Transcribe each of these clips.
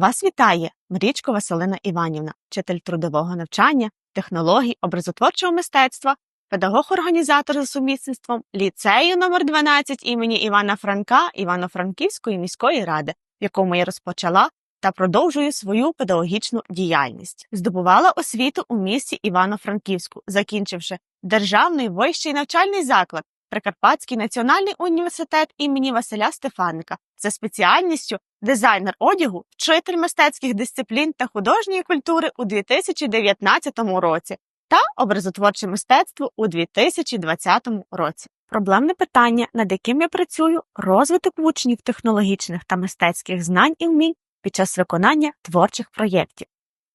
Вас вітає Мрічко Василина Іванівна, вчитель трудового навчання, технологій, образотворчого мистецтва, педагог-організатор за сумісництвом ліцею номер 12 імені Івана Франка Івано-Франківської міської ради, в якому я розпочала та продовжую свою педагогічну діяльність. Здобувала освіту у місті Івано-Франківську, закінчивши державний вищий навчальний заклад Прикарпатський національний університет імені Василя Стефаника за спеціальністю дизайнер одягу, вчитель мистецьких дисциплін та художньої культури у 2019 році та образотворче мистецтво у 2020 році. Проблемне питання, над яким я працюю, розвиток учнів технологічних та мистецьких знань і вмінь під час виконання творчих проєктів.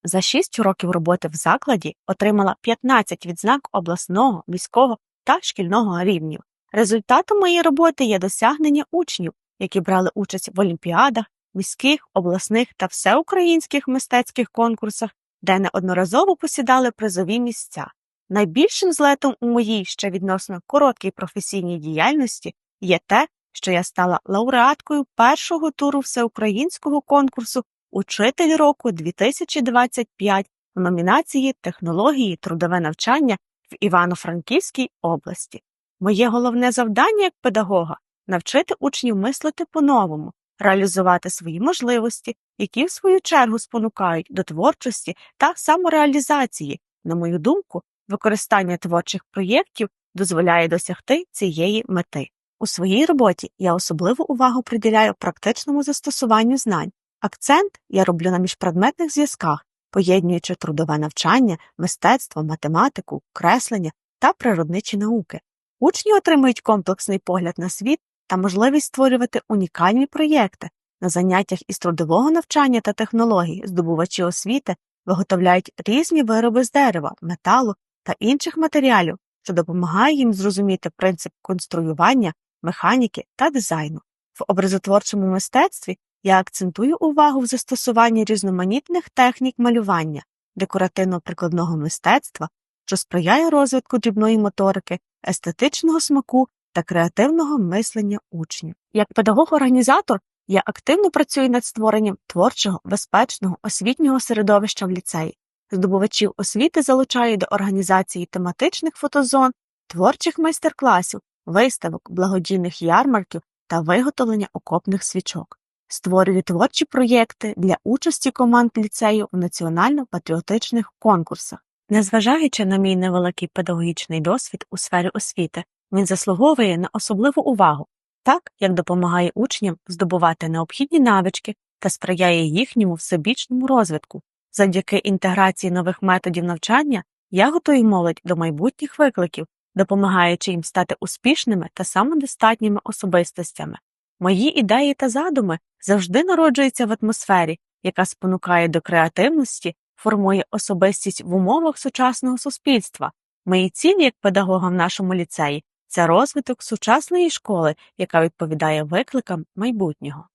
За 6 років роботи в закладі отримала 15 відзнак обласного, міського та шкільного рівнів. Результатом моєї роботи є досягнення учнів, які брали участь в олімпіадах, міських, обласних та всеукраїнських мистецьких конкурсах, де неодноразово посідали призові місця. Найбільшим злетом у моїй ще відносно короткій професійній діяльності є те, що я стала лауреаткою першого туру всеукраїнського конкурсу Учитель року 2025 в номінації Технології трудове навчання в Івано-Франківській області. Моє головне завдання як педагога навчити учнів мислити по-новому, реалізувати свої можливості, які в свою чергу спонукають до творчості та самореалізації. На мою думку, використання творчих проєктів дозволяє досягти цієї мети. У своїй роботі я особливу увагу приділяю практичному застосуванню знань. Акцент я роблю на міжпредметних зв'язках, поєднуючи трудове навчання, мистецтво, математику, креслення та природничі науки. Учні отримують комплексний погляд на світ та можливість створювати унікальні проєкти. На заняттях із трудового навчання та технологій здобувачі освіти виготовляють різні вироби з дерева, металу та інших матеріалів, що допомагає їм зрозуміти принцип конструювання, механіки та дизайну. В образотворчому мистецтві я акцентую увагу в застосуванні різноманітних технік малювання, декоративно-прикладного мистецтва, що сприяє розвитку дрібної моторики, естетичного смаку та креативного мислення учнів. Як педагог-організатор я активно працюю над створенням творчого, безпечного освітнього середовища в ліцеї. Здобувачів освіти залучаю до організації тематичних фотозон, творчих майстер-класів, виставок, благодійних ярмарків та виготовлення окопних свічок. Створюю творчі проєкти для участі команд ліцею в національно-патріотичних конкурсах. Незважаючи на мій невеликий педагогічний досвід у сфері освіти, він заслуговує на особливу увагу, так як допомагає учням здобувати необхідні навички та сприяє їхньому всебічному розвитку. Завдяки інтеграції нових методів навчання я готую молодь до майбутніх викликів, допомагаючи їм стати успішними та самодостатніми особистостями. Мої ідеї та задуми завжди народжуються в атмосфері, яка спонукає до креативності, формує особистість в умовах сучасного суспільства. Мої цілі як педагога в нашому ліцеї це розвиток сучасної школи, яка відповідає викликам майбутнього.